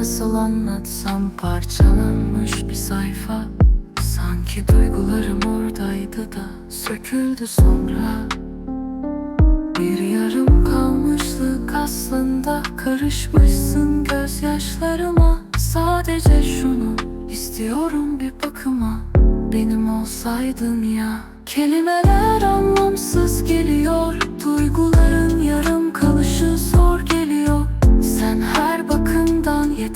Nasıl anlatsam parçalanmış bir sayfa. Sanki duygularım oradaydı da söküldü sonra. Bir yarım kalmışlık aslında karışmışsın gözyaşlarıma. Sadece şunu istiyorum bir bakıma. Benim olsaydın ya. Kelimeler anlamsız geliyor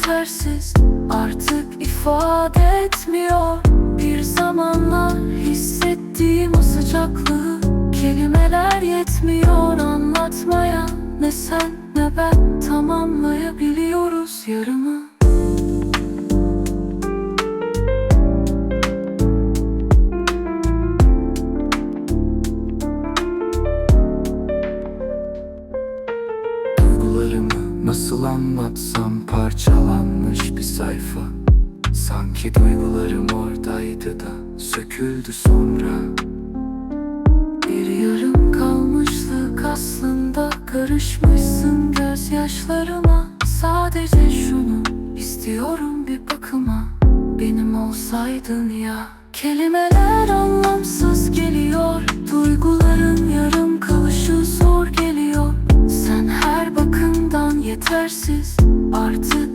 yetersiz. Artık ifade etmiyor. Bir zamanlar hissettiğim o sıcaklığı. Kelimeler yetmiyor anlatmaya. Ne sen ne ben tamamlayabiliyoruz yarımı nasıl anlatsam parçalanmış bir sayfa. Sanki duygularım oradaydı da söküldü sonra. Bir yarım kalmışlık aslında karışmışsın gözyaşlarıma. Sadece şunu istiyorum bir bakıma. Benim olsaydın ya. Kelimeler anlamsız geliyor Duyguların yarım Artık